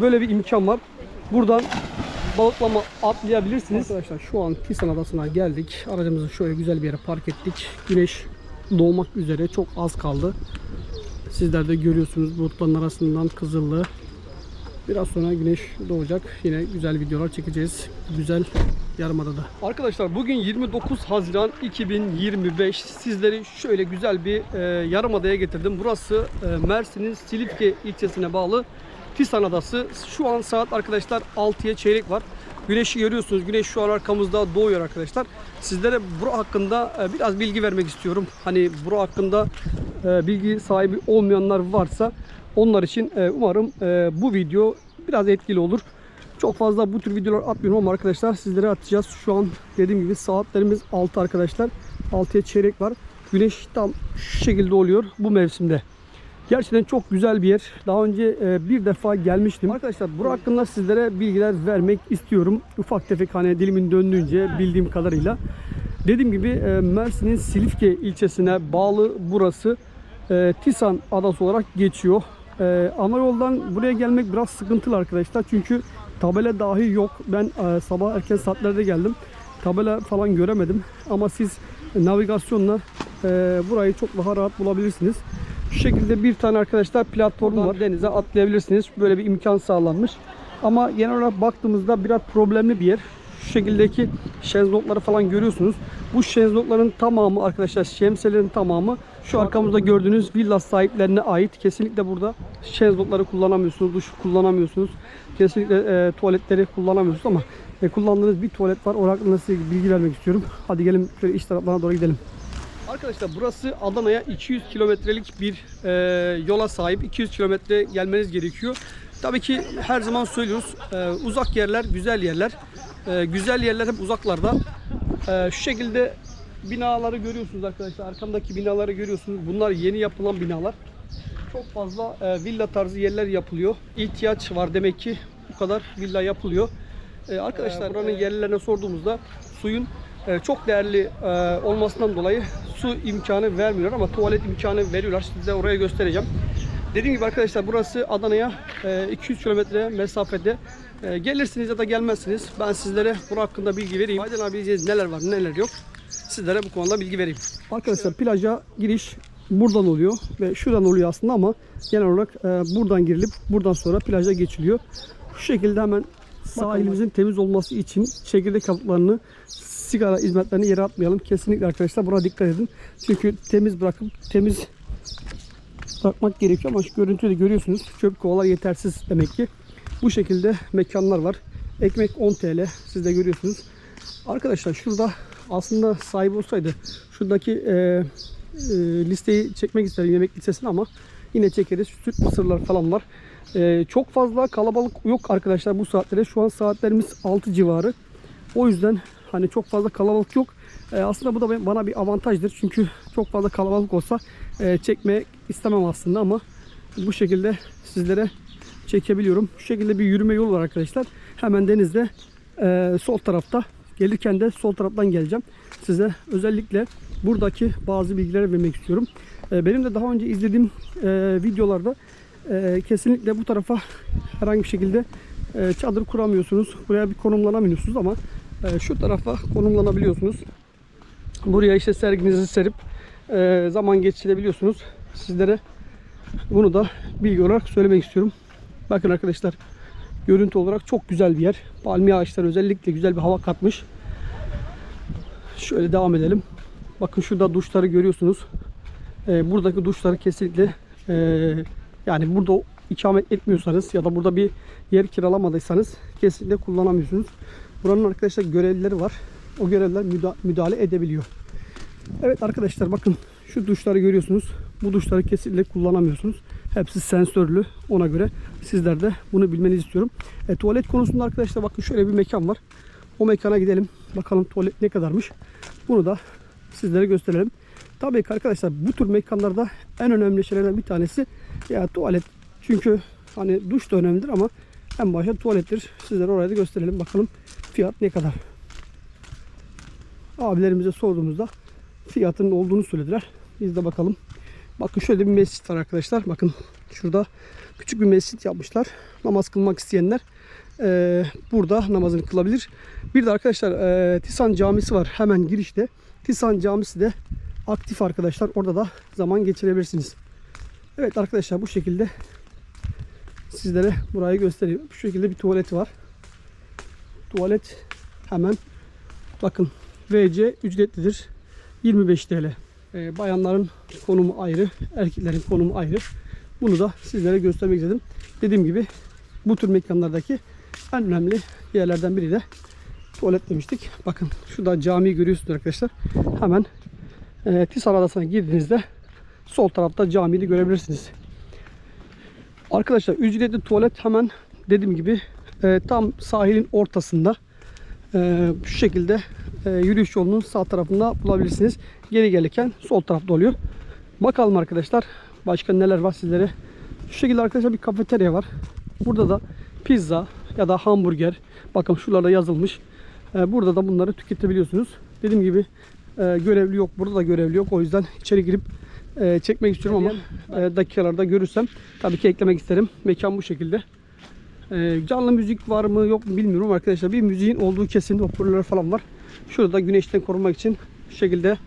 Böyle bir imkan var. Buradan balıklama atlayabilirsiniz. Arkadaşlar şu an Tisan Adası'na geldik. Aracımızı şöyle güzel bir yere park ettik. Güneş doğmak üzere çok az kaldı. Sizler de görüyorsunuz bulutların arasından kızıllı. Biraz sonra güneş doğacak. Yine güzel videolar çekeceğiz. Güzel Yarımada'da. Arkadaşlar bugün 29 Haziran 2025. Sizleri şöyle güzel bir e, Yarımada'ya getirdim. Burası e, Mersin'in Silifke ilçesine bağlı Tisan Adası. Şu an saat arkadaşlar 6'ya çeyrek var. Güneşi görüyorsunuz. Güneş şu an arkamızda doğuyor arkadaşlar. Sizlere bura hakkında e, biraz bilgi vermek istiyorum. Hani bura hakkında e, bilgi sahibi olmayanlar varsa onlar için e, umarım bu video biraz etkili olur. Çok fazla bu tür videolar atmıyorum ama arkadaşlar sizlere atacağız. Şu an dediğim gibi saatlerimiz 6 arkadaşlar. 6'ya çeyrek var. Güneş tam şu şekilde oluyor bu mevsimde. Gerçekten çok güzel bir yer. Daha önce e, bir defa gelmiştim. Arkadaşlar bu hakkında sizlere bilgiler vermek istiyorum. Ufak tefek hani dilimin döndüğünce bildiğim kadarıyla. Dediğim gibi e, Mersin'in Silifke ilçesine bağlı burası. E, Tisan adası olarak geçiyor. Ana yoldan buraya gelmek biraz sıkıntılı arkadaşlar. Çünkü tabela dahi yok. Ben sabah erken saatlerde geldim. Tabela falan göremedim. Ama siz navigasyonla burayı çok daha rahat bulabilirsiniz. Şu şekilde bir tane arkadaşlar platform var. Denize atlayabilirsiniz. Böyle bir imkan sağlanmış. Ama genel olarak baktığımızda biraz problemli bir yer. Şu şekildeki şezlongları falan görüyorsunuz. Bu şezlongların tamamı arkadaşlar şemsiyelerin tamamı şu arkamızda gördüğünüz villa sahiplerine ait. Kesinlikle burada şezlongları kullanamıyorsunuz, duş kullanamıyorsunuz. Kesinlikle e, tuvaletleri kullanamıyorsunuz ama e, kullandığınız bir tuvalet var. Orada size bilgi vermek istiyorum. Hadi gelin şöyle iç taraflarına doğru gidelim. Arkadaşlar burası Adana'ya 200 kilometrelik bir e, yola sahip. 200 kilometre gelmeniz gerekiyor. Tabii ki her zaman söylüyoruz e, uzak yerler güzel yerler. E, güzel yerler hep uzaklarda. E, şu şekilde binaları görüyorsunuz arkadaşlar. Arkamdaki binaları görüyorsunuz. Bunlar yeni yapılan binalar. Çok fazla e, villa tarzı yerler yapılıyor. İhtiyaç var demek ki bu kadar villa yapılıyor. E, arkadaşlar buranın yerlilerine sorduğumuzda suyun e, çok değerli e, olmasından dolayı su imkanı vermiyorlar ama tuvalet imkanı veriyorlar. Size oraya göstereceğim. Dediğim gibi arkadaşlar burası Adana'ya e, 200 kilometre mesafede. E, gelirsiniz ya da gelmezsiniz. Ben sizlere bu hakkında bilgi vereyim. Faydalanabileceğiniz neler var neler yok. Sizlere bu konuda bilgi vereyim. Arkadaşlar plaja giriş buradan oluyor ve şuradan oluyor aslında ama genel olarak e, buradan girilip buradan sonra plaja geçiliyor. Şu şekilde hemen sahilimizin temiz olması için çekirdek kabuklarını sigara hizmetlerini yere atmayalım. Kesinlikle arkadaşlar buna dikkat edin. Çünkü temiz bırakıp temiz bırakmak gerekiyor ama şu görüntüyü de görüyorsunuz. Çöp kovalar yetersiz demek ki. Bu şekilde mekanlar var. Ekmek 10 TL. Siz de görüyorsunuz. Arkadaşlar şurada aslında sahibi olsaydı şuradaki e, e, listeyi çekmek isterim yemek listesini ama yine çekeriz. Süt mısırlar falan var. E, çok fazla kalabalık yok arkadaşlar bu saatlere. Şu an saatlerimiz 6 civarı. O yüzden hani çok fazla kalabalık yok. E, aslında bu da bana bir avantajdır. Çünkü çok fazla kalabalık olsa e, çekmek istemem aslında ama bu şekilde sizlere çekebiliyorum. Şu şekilde bir yürüme yolu var arkadaşlar. Hemen denizde e, sol tarafta. Gelirken de sol taraftan geleceğim. Size özellikle buradaki bazı bilgileri vermek istiyorum. E, benim de daha önce izlediğim e, videolarda e, kesinlikle bu tarafa herhangi bir şekilde e, çadır kuramıyorsunuz. Buraya bir konumlanamıyorsunuz ama şu tarafa konumlanabiliyorsunuz. Buraya işte serginizi serip e, zaman geçirebiliyorsunuz. Sizlere bunu da bilgi olarak söylemek istiyorum. Bakın arkadaşlar görüntü olarak çok güzel bir yer. Palmiye ağaçları özellikle güzel bir hava katmış. Şöyle devam edelim. Bakın şurada duşları görüyorsunuz. E, buradaki duşları kesinlikle e, yani burada ikamet etmiyorsanız ya da burada bir yer kiralamadıysanız kesinlikle kullanamıyorsunuz. Buranın arkadaşlar görevlileri var. O görevliler müda- müdahale edebiliyor. Evet arkadaşlar bakın şu duşları görüyorsunuz. Bu duşları kesinlikle kullanamıyorsunuz. Hepsi sensörlü. Ona göre sizler de bunu bilmenizi istiyorum. E, tuvalet konusunda arkadaşlar bakın şöyle bir mekan var. O mekana gidelim. Bakalım tuvalet ne kadarmış. Bunu da sizlere gösterelim. Tabii ki arkadaşlar bu tür mekanlarda en önemli şeylerden bir tanesi ya tuvalet. Çünkü hani duş da önemlidir ama en başta tuvalettir. Sizlere orayı da gösterelim. Bakalım fiyat ne kadar. abilerimize sorduğumuzda fiyatının olduğunu söylediler. Biz de bakalım. Bakın şöyle bir mescit var arkadaşlar. Bakın şurada küçük bir mescit yapmışlar. Namaz kılmak isteyenler e, burada namazını kılabilir. Bir de arkadaşlar e, Tisan Camisi var hemen girişte. Tisan Camisi de aktif arkadaşlar. Orada da zaman geçirebilirsiniz. Evet arkadaşlar bu şekilde sizlere burayı göstereyim. Bu şekilde bir tuvaleti var. Tuvalet hemen bakın VC ücretlidir. 25 TL. Ee, bayanların konumu ayrı, erkeklerin konumu ayrı. Bunu da sizlere göstermek istedim. Dediğim gibi bu tür mekanlardaki en önemli yerlerden biri de tuvalet demiştik. Bakın şurada camiyi görüyorsunuz arkadaşlar. Hemen e, Tisan Adası'na girdiğinizde sol tarafta camiyi görebilirsiniz. Arkadaşlar ücretli tuvalet hemen dediğim gibi e, tam sahilin ortasında e, şu şekilde e, yürüyüş yolunun sağ tarafında bulabilirsiniz. Geri gelirken sol tarafta oluyor. Bakalım arkadaşlar başka neler var sizlere. Şu şekilde arkadaşlar bir kafeterya var. Burada da pizza ya da hamburger. Bakın şuralarda yazılmış. E, burada da bunları tüketebiliyorsunuz. Dediğim gibi e, görevli yok. Burada da görevli yok. O yüzden içeri girip e, çekmek istiyorum ama e, dakikalarda görürsem tabii ki eklemek isterim. Mekan bu şekilde. E, canlı müzik var mı yok mu bilmiyorum arkadaşlar. Bir müziğin olduğu kesin hoparlörler falan var. Şurada güneşten korunmak için şu şekilde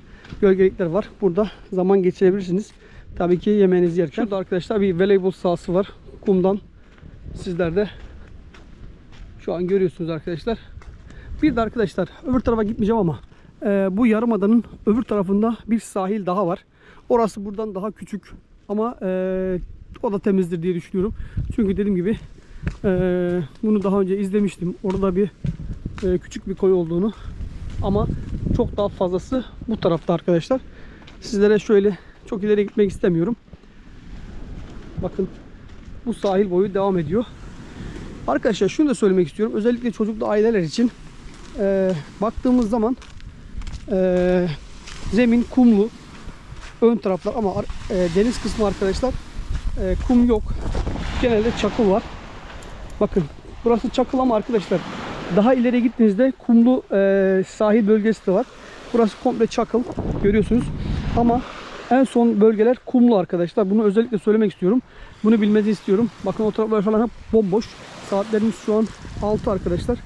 gölgelikler var. Burada zaman geçirebilirsiniz. Tabii ki yemeğinizi yerken. Şurada arkadaşlar bir voleybol sahası var. Kumdan. Sizler de şu an görüyorsunuz arkadaşlar. Bir de arkadaşlar öbür tarafa gitmeyeceğim ama e, bu yarımadanın öbür tarafında bir sahil daha var. Orası buradan daha küçük ama e, o da temizdir diye düşünüyorum. Çünkü dediğim gibi e, bunu daha önce izlemiştim. Orada bir e, küçük bir koy olduğunu ama çok daha fazlası bu tarafta arkadaşlar. Sizlere şöyle çok ileri gitmek istemiyorum. Bakın bu sahil boyu devam ediyor. Arkadaşlar şunu da söylemek istiyorum. Özellikle çocuklu aileler için e, baktığımız zaman e, zemin kumlu ön taraflar ama e, deniz kısmı arkadaşlar e, kum yok. Genelde çakıl var. Bakın burası çakıl ama arkadaşlar daha ileri gittiğinizde kumlu e, sahil bölgesi de var. Burası komple çakıl görüyorsunuz. Ama en son bölgeler kumlu arkadaşlar. Bunu özellikle söylemek istiyorum. Bunu bilmenizi istiyorum. Bakın o taraflar falan hep bomboş. Saatlerimiz şu an 6 arkadaşlar.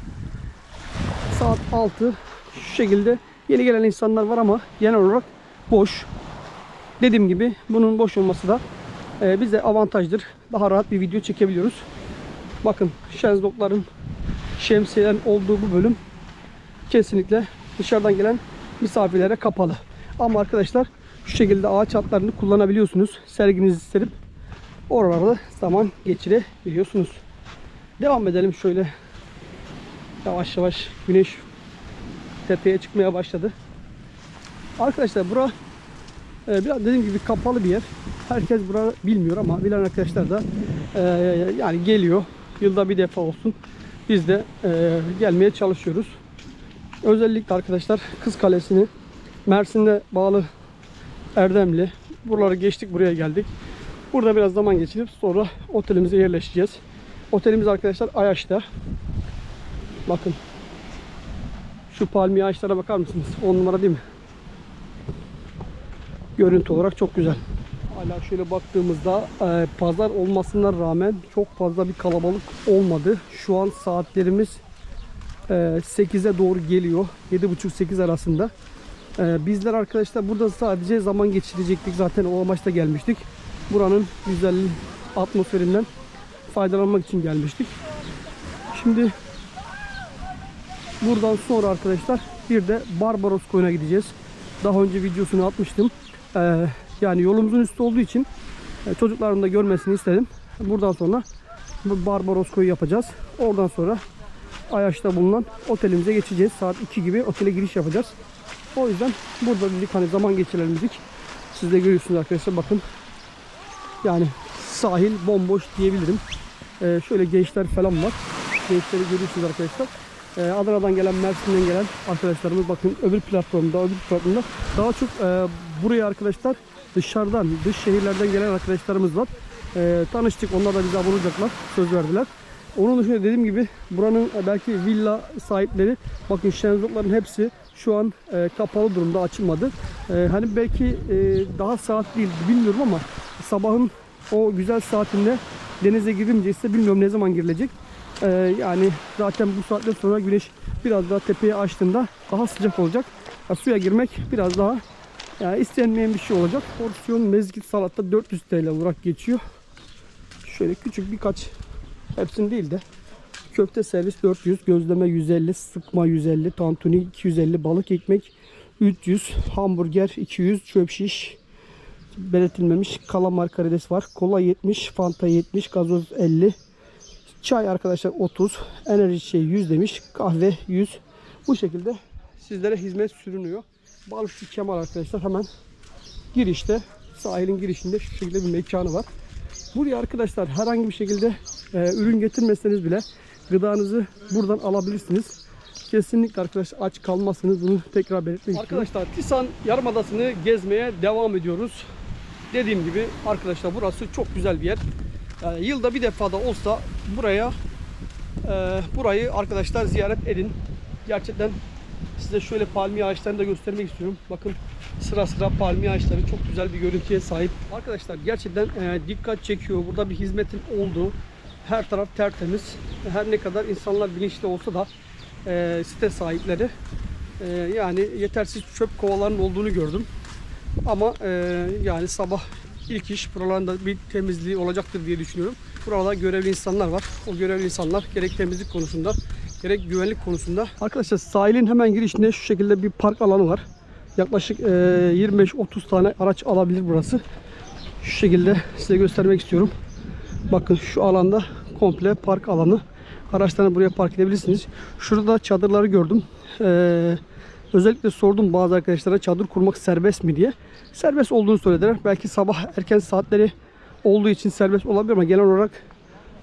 Saat 6. Şu şekilde yeni gelen insanlar var ama genel olarak boş. Dediğim gibi bunun boş olması da e, bize avantajdır. Daha rahat bir video çekebiliyoruz. Bakın şezlongların şemsiyelerin olduğu bu bölüm kesinlikle dışarıdan gelen misafirlere kapalı. Ama arkadaşlar şu şekilde ağaç hatlarını kullanabiliyorsunuz. Serginizi serip oralarda zaman geçirebiliyorsunuz. Devam edelim şöyle yavaş yavaş güneş tepeye çıkmaya başladı. Arkadaşlar bura e, biraz dediğim gibi kapalı bir yer. Herkes bura bilmiyor ama bilen arkadaşlar da e, yani geliyor. Yılda bir defa olsun. Biz de e, gelmeye çalışıyoruz. Özellikle arkadaşlar Kız Kalesi'ni Mersin'de bağlı Erdemli. Buraları geçtik buraya geldik. Burada biraz zaman geçirip sonra otelimize yerleşeceğiz. Otelimiz arkadaşlar Ayaş'ta. Bakın. Şu palmiye ağaçlara bakar mısınız? 10 numara değil mi? Görüntü olarak çok güzel. Hala şöyle baktığımızda e, pazar olmasına rağmen çok fazla bir kalabalık olmadı. Şu an saatlerimiz e, 8'e doğru geliyor. 7.30-8 arasında. E, bizler arkadaşlar burada sadece zaman geçirecektik. Zaten o amaçla gelmiştik. Buranın güzelliği, atmosferinden faydalanmak için gelmiştik. Şimdi buradan sonra arkadaşlar bir de Barbaros koyuna gideceğiz. Daha önce videosunu atmıştım. Ee, yani yolumuzun üstü olduğu için e, çocukların da görmesini istedim. Buradan sonra Barbaros koyu yapacağız. Oradan sonra Ayaş'ta bulunan otelimize geçeceğiz. Saat 2 gibi otele giriş yapacağız. O yüzden burada dedik hani zaman geçirelim dedik. Siz de görüyorsunuz arkadaşlar bakın. Yani sahil bomboş diyebilirim. Ee, şöyle gençler falan var. Gençleri görüyorsunuz arkadaşlar. Ee, Adana'dan gelen, Mersin'den gelen arkadaşlarımız bakın öbür platformda, öbür platformda daha çok e, buraya arkadaşlar dışarıdan, dış şehirlerden gelen arkadaşlarımız var. Ee, tanıştık, onlar da bize abone olacaklar, söz verdiler. Onun dışında dediğim gibi buranın e, belki villa sahipleri, bakın şenzokların hepsi şu an e, kapalı durumda açılmadı. E, hani belki e, daha saat değil bilmiyorum ama sabahın o güzel saatinde denize girilmeyecek ise bilmiyorum ne zaman girilecek. E, yani zaten bu saatten sonra güneş biraz daha tepeye açtığında daha sıcak olacak. Ya, suya girmek biraz daha yani istenmeyen bir şey olacak. Porsiyon mezgit salata 400 TL olarak geçiyor. Şöyle küçük birkaç hepsini değil de köfte servis 400, gözleme 150, sıkma 150, tantuni 250, balık ekmek 300, hamburger 200, çöp şiş belirtilmemiş kalamar karides var. Kola 70, fanta 70, gazoz 50, çay arkadaşlar 30, enerji şey 100 demiş, kahve 100. Bu şekilde sizlere hizmet sürünüyor. Balıkçı Kemal arkadaşlar hemen girişte sahilin girişinde şu şekilde bir mekanı var. Buraya arkadaşlar herhangi bir şekilde e, ürün getirmeseniz bile gıdanızı buradan alabilirsiniz. Kesinlikle arkadaşlar aç kalmazsınız. Bunu tekrar belirtmek Arkadaşlar Tisan Yarımadası'nı gezmeye devam ediyoruz. Dediğim gibi arkadaşlar burası çok güzel bir yer. Yani yılda bir defa da olsa buraya e, burayı arkadaşlar ziyaret edin. Gerçekten size şöyle palmiye ağaçlarını da göstermek istiyorum. Bakın sıra sıra palmiye ağaçları çok güzel bir görüntüye sahip. Arkadaşlar gerçekten e, dikkat çekiyor. Burada bir hizmetin olduğu her taraf tertemiz. Her ne kadar insanlar bilinçli olsa da e, site sahipleri e, yani yetersiz çöp kovalarının olduğunu gördüm. Ama e, yani sabah ilk iş buralarında bir temizliği olacaktır diye düşünüyorum. Burada görevli insanlar var. O görevli insanlar gerek temizlik konusunda gerek güvenlik konusunda. Arkadaşlar sahilin hemen girişinde şu şekilde bir park alanı var. Yaklaşık e, 25-30 tane araç alabilir burası. Şu şekilde size göstermek istiyorum. Bakın şu alanda komple park alanı. Araçlarını buraya park edebilirsiniz. Şurada çadırları gördüm. Ee, özellikle sordum bazı arkadaşlara çadır kurmak serbest mi diye. Serbest olduğunu söylediler. Belki sabah erken saatleri olduğu için serbest olabilir ama genel olarak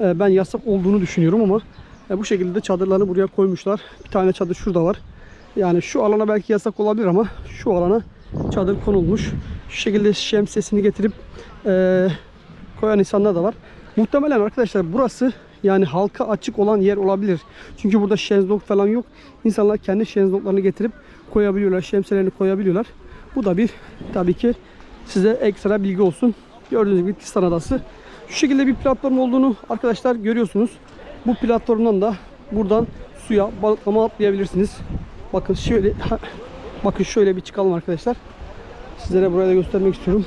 e, ben yasak olduğunu düşünüyorum ama e, bu şekilde çadırlarını buraya koymuşlar. Bir tane çadır şurada var. Yani şu alana belki yasak olabilir ama şu alana çadır konulmuş. Şu şekilde şemsiyesini getirip e, koyan insanlar da var. Muhtemelen arkadaşlar burası yani halka açık olan yer olabilir. Çünkü burada şezlong falan yok. İnsanlar kendi şezlonglarını getirip koyabiliyorlar. Şemsiyelerini koyabiliyorlar. Bu da bir tabii ki size ekstra bilgi olsun. Gördüğünüz gibi Tistan Adası. Şu şekilde bir platform olduğunu arkadaşlar görüyorsunuz. Bu platformdan da buradan suya balıklama atlayabilirsiniz. Bakın şöyle bakın şöyle bir çıkalım arkadaşlar. Sizlere buraya da göstermek istiyorum.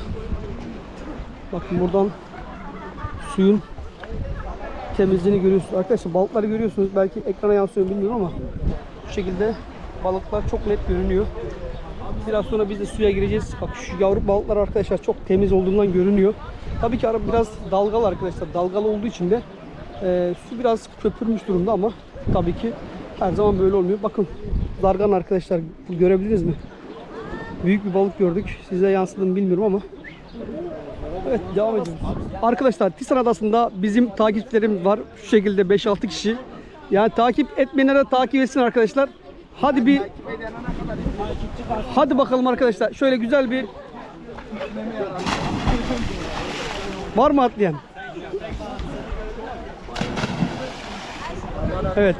Bakın buradan suyun temizliğini görüyorsunuz. Arkadaşlar balıkları görüyorsunuz. Belki ekrana yansıyor bilmiyorum ama bu şekilde balıklar çok net görünüyor. Biraz sonra biz de suya gireceğiz. Bak şu yavru balıklar arkadaşlar çok temiz olduğundan görünüyor. Tabii ki biraz dalgalı arkadaşlar. Dalgalı olduğu için de e, su biraz köpürmüş durumda ama tabii ki her zaman böyle olmuyor. Bakın zargan arkadaşlar görebiliriz mi? Büyük bir balık gördük. Size yansıdı mı bilmiyorum ama Evet devam ediyoruz. Arkadaşlar Tisan Adası'nda bizim takipçilerimiz var. Şu şekilde 5-6 kişi. Yani takip etmeyenlere takip etsin arkadaşlar. Hadi bir Hadi bakalım arkadaşlar. Şöyle güzel bir Var mı atlayan? Evet.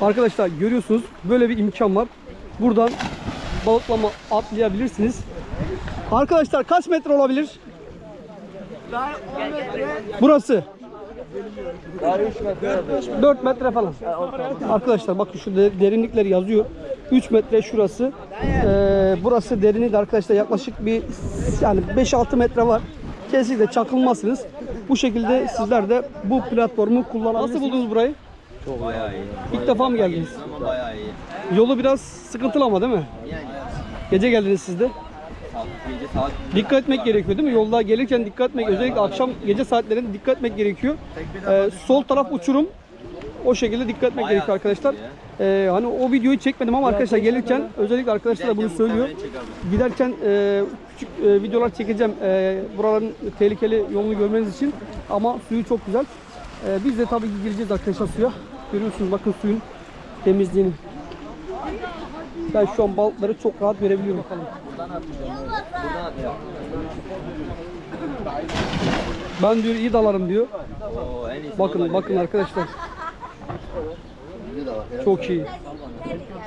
Arkadaşlar görüyorsunuz böyle bir imkan var. Buradan balıklama atlayabilirsiniz. Arkadaşlar kaç metre olabilir? Burası. 4 metre falan. Arkadaşlar bakın şu de- derinlikleri yazıyor. 3 metre şurası. Ee, burası derinliği de arkadaşlar yaklaşık bir yani 5-6 metre var. Kesinlikle çakılmazsınız. Bu şekilde sizler de bu platformu kullanabilirsiniz. Nasıl buldunuz burayı? Çok bayağı iyi. İlk defa mı geldiniz? Ama bayağı iyi. Yolu biraz sıkıntılı ama değil mi? Yani Gece geldiniz siz de. saat, gece saat Dikkat etmek gerekiyor değil mi? Yolda gelirken dikkat etmek, özellikle akşam gece saatlerinde dikkat etmek gerekiyor. Ee, sol taraf uçurum. O şekilde dikkat etmek gerekiyor arkadaşlar. Ee, hani o videoyu çekmedim ama arkadaşlar gelirken özellikle arkadaşlar da bunu söylüyor. Giderken e, küçük e, videolar çekeceğim e, buraların tehlikeli yolunu görmeniz için. Ama suyu çok güzel. E, biz de tabii ki gireceğiz arkadaşlar suya. Görüyorsunuz bakın suyun temizliğini. Ben şu an balıkları çok rahat görebiliyorum. Bakalım. Ben diyor iyi dalarım diyor. Bakın bakın arkadaşlar. Çok iyi.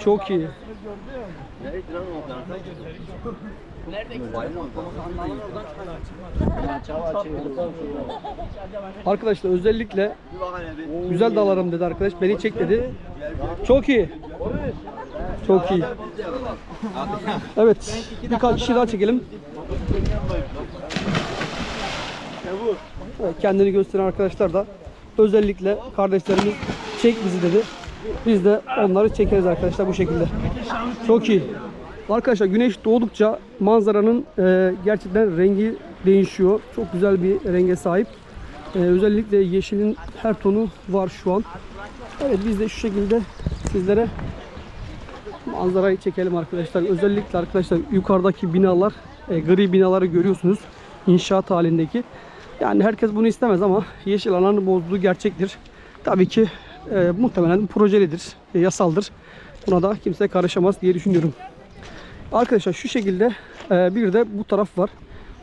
Çok iyi. Arkadaşlar özellikle güzel dalarım dedi arkadaş. Beni çek dedi. Çok iyi. Çok iyi. Evet. Birkaç kişi daha çekelim. Kendini gösteren arkadaşlar da özellikle kardeşlerimiz çek bizi dedi. Biz de onları çekeriz arkadaşlar bu şekilde. Çok iyi. Arkadaşlar güneş doğdukça manzaranın e, gerçekten rengi değişiyor. Çok güzel bir renge sahip. E, özellikle yeşilin her tonu var şu an. Evet biz de şu şekilde sizlere manzarayı çekelim arkadaşlar. Özellikle arkadaşlar yukarıdaki binalar, e, gri binaları görüyorsunuz. İnşaat halindeki. Yani herkes bunu istemez ama yeşil alanı bozduğu gerçektir. Tabii ki e, muhtemelen projelidir, e, yasaldır. Buna da kimse karışamaz diye düşünüyorum. Arkadaşlar şu şekilde e, bir de bu taraf var.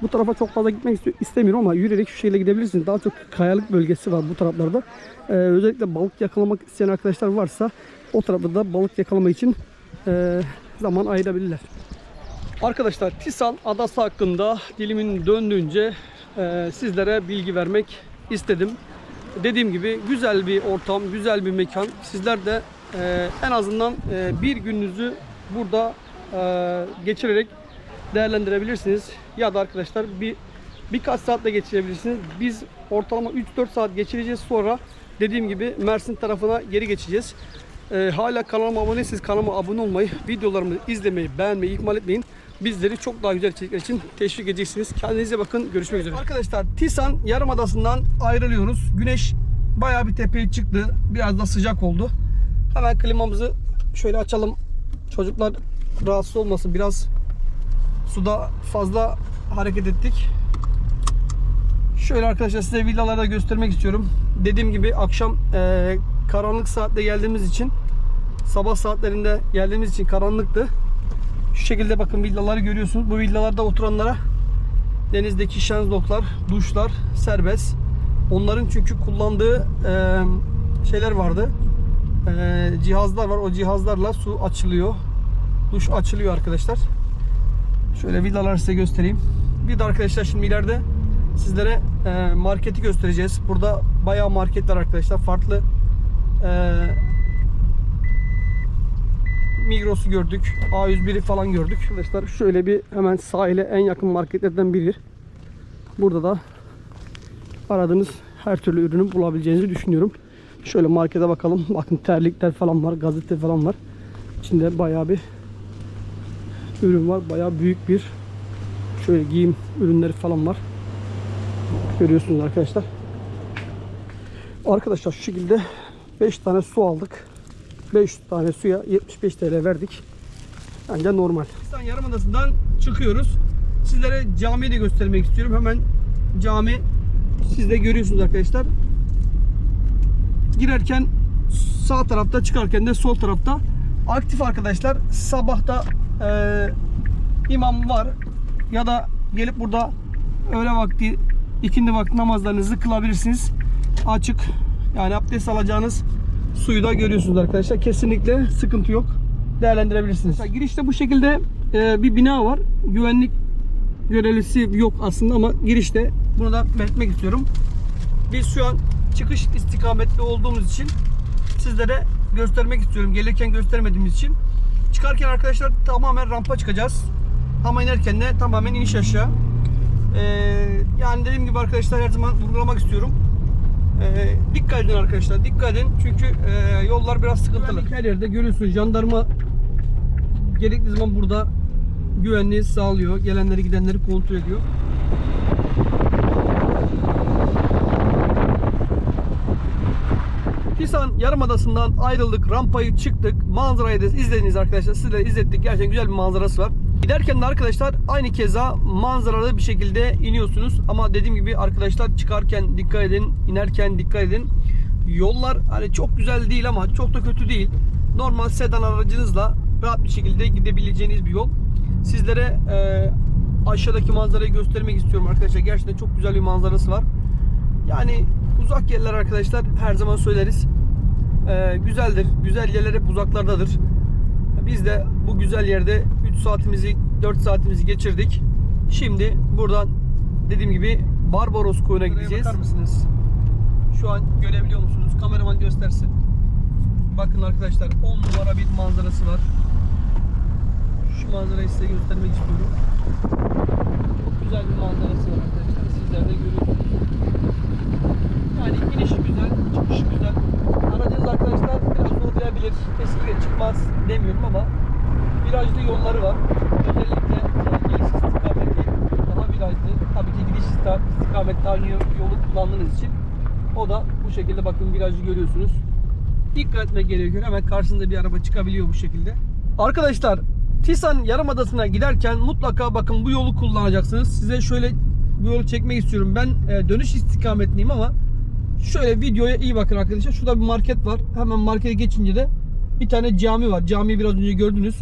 Bu tarafa çok fazla gitmek istemiyorum ama yürüyerek şu şekilde gidebilirsiniz. Daha çok kayalık bölgesi var bu taraflarda. E, özellikle balık yakalamak isteyen arkadaşlar varsa o tarafta da balık yakalama için e, zaman ayırabilirler. Arkadaşlar Tisan adası hakkında dilimin döndüğünce e, sizlere bilgi vermek istedim. Dediğim gibi güzel bir ortam, güzel bir mekan. Sizler de e, en azından e, bir gününüzü burada e, geçirerek değerlendirebilirsiniz. Ya da arkadaşlar bir birkaç saatte geçirebilirsiniz. Biz ortalama 3-4 saat geçireceğiz sonra dediğim gibi Mersin tarafına geri geçeceğiz. Ee, hala kanalıma aboneyseniz kanalıma abone olmayı, videolarımı izlemeyi, beğenmeyi ihmal etmeyin. Bizleri çok daha güzel içerikler için teşvik edeceksiniz. Kendinize bakın. Görüşmek üzere. Arkadaşlar Tisan Yarımadası'ndan ayrılıyoruz. Güneş bayağı bir tepeye çıktı. Biraz da sıcak oldu. Hemen klimamızı şöyle açalım. Çocuklar rahatsız olmasın. Biraz suda fazla hareket ettik. Şöyle arkadaşlar size villaları da göstermek istiyorum. Dediğim gibi akşam e, karanlık saatte geldiğimiz için sabah saatlerinde geldiğimiz için karanlıktı. Şu şekilde bakın villaları görüyorsunuz. Bu villalarda oturanlara denizdeki şenzloklar, duşlar serbest. Onların çünkü kullandığı e, şeyler vardı. E, cihazlar var. O cihazlarla su açılıyor. Duş açılıyor arkadaşlar. Şöyle villaları size göstereyim. Bir de arkadaşlar şimdi ileride sizlere e, marketi göstereceğiz. Burada bayağı marketler arkadaşlar. Farklı e, Migros'u gördük. A101'i falan gördük. Arkadaşlar şöyle bir hemen sahile en yakın marketlerden biri. Burada da aradığınız her türlü ürünü bulabileceğinizi düşünüyorum. Şöyle markete bakalım. Bakın terlikler falan var, gazete falan var. İçinde bayağı bir ürün var. Bayağı büyük bir şöyle giyim ürünleri falan var. Görüyorsunuz arkadaşlar. Arkadaşlar şu şekilde 5 tane su aldık. 5 tane suya 75 TL verdik. Bence normal. İstan Yarımadası'ndan çıkıyoruz. Sizlere camiyi de göstermek istiyorum. Hemen cami siz de görüyorsunuz arkadaşlar. Girerken sağ tarafta çıkarken de sol tarafta aktif arkadaşlar. Sabahta e, imam var ya da gelip burada öğle vakti ikindi vakti namazlarınızı kılabilirsiniz. Açık yani abdest alacağınız suyu da görüyorsunuz arkadaşlar. Kesinlikle sıkıntı yok. Değerlendirebilirsiniz. Mesela girişte bu şekilde e, bir bina var. Güvenlik görevlisi yok aslında ama girişte bunu da belirtmek istiyorum. Biz şu an çıkış istikametli olduğumuz için sizlere göstermek istiyorum. Gelirken göstermediğimiz için. Çıkarken arkadaşlar tamamen rampa çıkacağız. Ama inerken de tamamen iniş aşağı. Ee, yani dediğim gibi arkadaşlar her zaman vurgulamak istiyorum. Ee, dikkat edin arkadaşlar. Dikkat edin. Çünkü e, yollar biraz sıkıntılı. Her yerde görüyorsunuz jandarma gerekli zaman burada güvenliği sağlıyor. Gelenleri gidenleri kontrol ediyor. Tisan Yarımadası'ndan ayrıldık, rampayı çıktık. Manzarayı da izlediniz arkadaşlar. Sizlere izlettik. Gerçekten güzel bir manzarası var. Giderken de arkadaşlar aynı keza manzaralı bir şekilde iniyorsunuz. Ama dediğim gibi arkadaşlar çıkarken dikkat edin, inerken dikkat edin. Yollar hani çok güzel değil ama çok da kötü değil. Normal sedan aracınızla rahat bir şekilde gidebileceğiniz bir yol. Sizlere e, aşağıdaki manzarayı göstermek istiyorum arkadaşlar. Gerçekten çok güzel bir manzarası var. Yani uzak yerler arkadaşlar her zaman söyleriz. e, güzeldir. Güzel yerler hep uzaklardadır. Biz de bu güzel yerde 3 saatimizi 4 saatimizi geçirdik. Şimdi buradan dediğim gibi Barbaros koyuna gideceğiz. Bakar mısınız? Şu an görebiliyor musunuz? Kameraman göstersin. Bakın arkadaşlar 10 numara bir manzarası var. Şu manzarayı size göstermek istiyorum. Çok güzel bir manzarası var arkadaşlar. Sizler de görüyorsunuz. Yani inişi güzel, çıkışı güzel. Zorlayabilir. Kesinlikle çıkmaz demiyorum ama virajlı yolları var. Özellikle e, geliş istikameti daha virajlı. Tabii ki gidiş istikameti aynı yolu kullandığınız için o da bu şekilde bakın virajı görüyorsunuz. Dikkat etmek gerekiyor. Hemen karşınıza bir araba çıkabiliyor bu şekilde. Arkadaşlar Tisan Yarımadası'na giderken mutlaka bakın bu yolu kullanacaksınız. Size şöyle bu yolu çekmek istiyorum. Ben e, dönüş istikametindeyim ama şöyle videoya iyi bakın arkadaşlar. Şurada bir market var. Hemen markete geçince de bir tane cami var. Camiyi biraz önce gördünüz.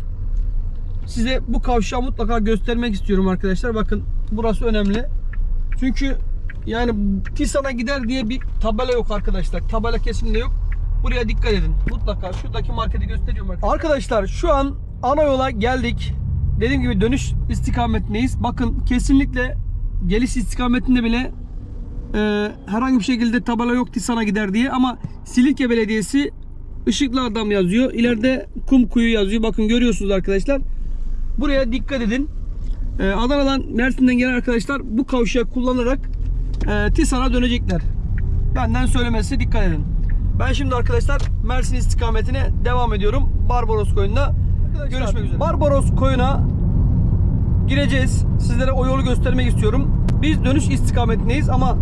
Size bu kavşağı mutlaka göstermek istiyorum arkadaşlar. Bakın burası önemli. Çünkü yani Tisan'a gider diye bir tabela yok arkadaşlar. Tabela kesinlikle yok. Buraya dikkat edin. Mutlaka şuradaki marketi gösteriyorum arkadaşlar. Arkadaşlar şu an ana yola geldik. Dediğim gibi dönüş istikametindeyiz. Bakın kesinlikle geliş istikametinde bile e, herhangi bir şekilde tabela yok Tisan'a gider diye ama Silifke Belediyesi ışıklı adam yazıyor. İleride kum kuyu yazıyor. Bakın görüyorsunuz arkadaşlar. Buraya dikkat edin. E, Adana'dan Mersin'den gelen arkadaşlar bu kavşağı kullanarak e, Tisan'a dönecekler. Benden söylemesi dikkat edin. Ben şimdi arkadaşlar Mersin istikametine devam ediyorum. Barbaros koyunda görüşmek üzere. Barbaros koyuna gireceğiz. Sizlere o yolu göstermek istiyorum. Biz dönüş istikametindeyiz ama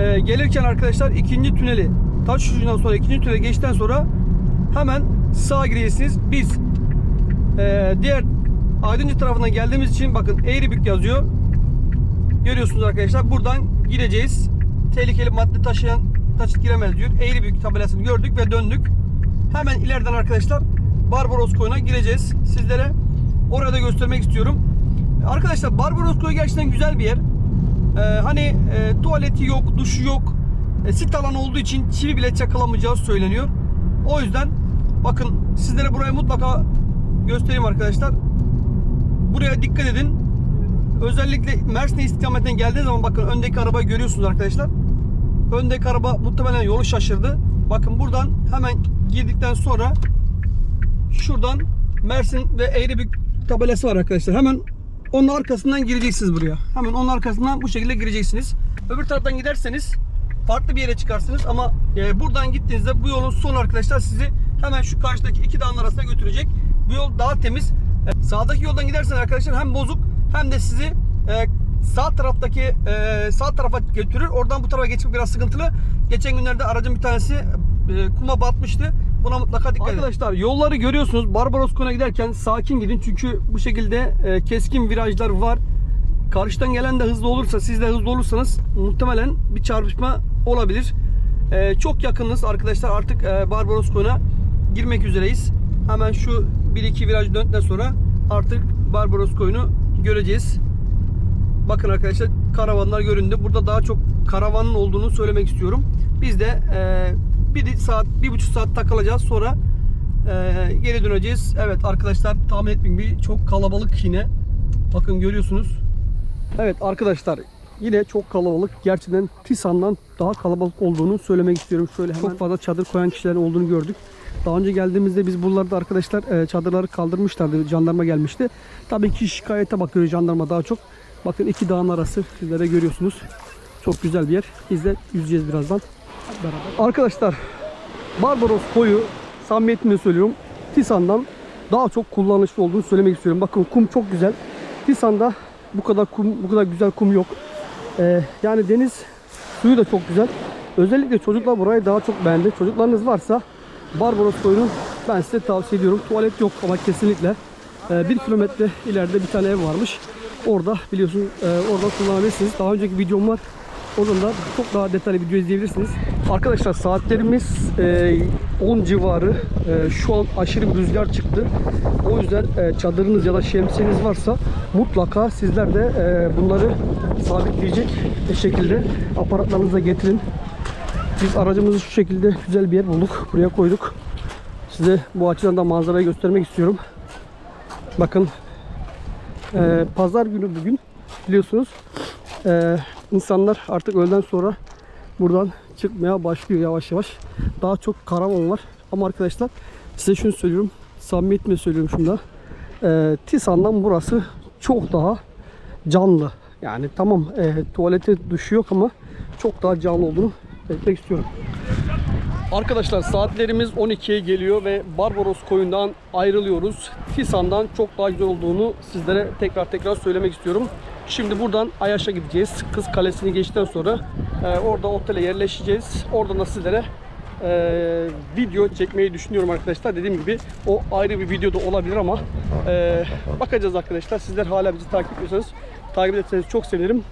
e, gelirken arkadaşlar ikinci tüneli taş ucundan sonra ikinci tünele geçtikten sonra hemen sağa gireceksiniz. Biz e, diğer Aydıncı tarafından geldiğimiz için bakın Eğribük yazıyor. Görüyorsunuz arkadaşlar. Buradan gireceğiz. Tehlikeli madde taşıyan taşıt giremez diyor. Eğribük tabelasını gördük ve döndük. Hemen ileriden arkadaşlar Barbaros koyuna gireceğiz. Sizlere orada göstermek istiyorum. Arkadaşlar Barbaros koyu gerçekten güzel bir yer. Ee, hani e, tuvaleti yok, duşu yok. E, sit alanı olduğu için çivi bile çakılamayacağı söyleniyor. O yüzden bakın sizlere burayı mutlaka göstereyim arkadaşlar. Buraya dikkat edin. Özellikle Mersin istikametinden geldiğiniz zaman bakın öndeki arabayı görüyorsunuz arkadaşlar. Öndeki araba muhtemelen yolu şaşırdı. Bakın buradan hemen girdikten sonra şuradan Mersin ve Eğribük tabelası var arkadaşlar. Hemen onun arkasından gireceksiniz buraya. Hemen onun arkasından bu şekilde gireceksiniz. Öbür taraftan giderseniz farklı bir yere çıkarsınız ama e, buradan gittiğinizde bu yolun sonu arkadaşlar sizi hemen şu karşıdaki iki dağın arasına götürecek. Bu yol daha temiz. E, sağdaki yoldan giderseniz arkadaşlar hem bozuk hem de sizi e, sağ taraftaki e, sağ tarafa götürür. Oradan bu tarafa geçmek biraz sıkıntılı. Geçen günlerde aracın bir tanesi e, kuma batmıştı. Buna mutlaka dikkat edin. Arkadaşlar yolları görüyorsunuz. Barbaros Konu'na giderken sakin gidin. Çünkü bu şekilde e, keskin virajlar var. Karşıdan gelen de hızlı olursa, siz de hızlı olursanız muhtemelen bir çarpışma olabilir. E, çok yakınız arkadaşlar. Artık e, Barbaros Konu'na girmek üzereyiz. Hemen şu 1-2 viraj döndükten sonra artık Barbaros Koyunu göreceğiz. Bakın arkadaşlar karavanlar göründü. Burada daha çok karavanın olduğunu söylemek istiyorum. Biz de e, bir saat, bir buçuk saat takılacağız. Sonra e, geri döneceğiz. Evet arkadaşlar tahmin etmeyin bir çok kalabalık yine. Bakın görüyorsunuz. Evet arkadaşlar yine çok kalabalık. Gerçekten Tisan'dan daha kalabalık olduğunu söylemek istiyorum. Şöyle hemen çok fazla çadır koyan kişilerin olduğunu gördük. Daha önce geldiğimizde biz buralarda arkadaşlar e, çadırları kaldırmışlardı. Jandarma gelmişti. Tabii ki şikayete bakıyor jandarma daha çok. Bakın iki dağın arası sizlere görüyorsunuz. Çok güzel bir yer. Biz de yüzeceğiz birazdan. Beraber. Arkadaşlar Barbaros koyu samimiyetimle söylüyorum. Tisan'dan daha çok kullanışlı olduğunu söylemek istiyorum. Bakın kum çok güzel. Tisan'da bu kadar kum, bu kadar güzel kum yok. Ee, yani deniz suyu da çok güzel. Özellikle çocuklar burayı daha çok beğendi. Çocuklarınız varsa Barbaros koyunu ben size tavsiye ediyorum. Tuvalet yok ama kesinlikle. Ee, bir kilometre ileride bir tane ev varmış. Orada biliyorsun e, orada kullanabilirsiniz. Daha önceki videom var. Oradan da çok daha detaylı video izleyebilirsiniz. Arkadaşlar saatlerimiz e, 10 civarı. E, şu an aşırı bir rüzgar çıktı. O yüzden e, çadırınız ya da şemsiyeniz varsa mutlaka sizler de e, bunları sabitleyecek şekilde aparatlarınıza getirin. Biz aracımızı şu şekilde güzel bir yer bulduk. Buraya koyduk. Size bu açıdan da manzarayı göstermek istiyorum. Bakın ee, pazar günü bugün biliyorsunuz ee, insanlar artık öğleden sonra buradan çıkmaya başlıyor yavaş yavaş. Daha çok karavan var. Ama arkadaşlar size şunu söylüyorum. Samimiyetle söylüyorum şunu da. Ee, Tisan'dan burası çok daha canlı. Yani tamam e, tuvalete duşu yok ama çok daha canlı olduğunu belirtmek istiyorum. Arkadaşlar saatlerimiz 12'ye geliyor ve Barbaros koyundan ayrılıyoruz. Tisan'dan çok daha güzel olduğunu sizlere tekrar tekrar söylemek istiyorum. Şimdi buradan Ayaş'a gideceğiz. Kız Kalesi'ni geçtikten sonra e, orada otele yerleşeceğiz. Oradan da sizlere e, video çekmeyi düşünüyorum arkadaşlar. Dediğim gibi o ayrı bir videoda olabilir ama e, bakacağız arkadaşlar. Sizler hala bizi takip ediyorsanız takip ederseniz çok sevinirim.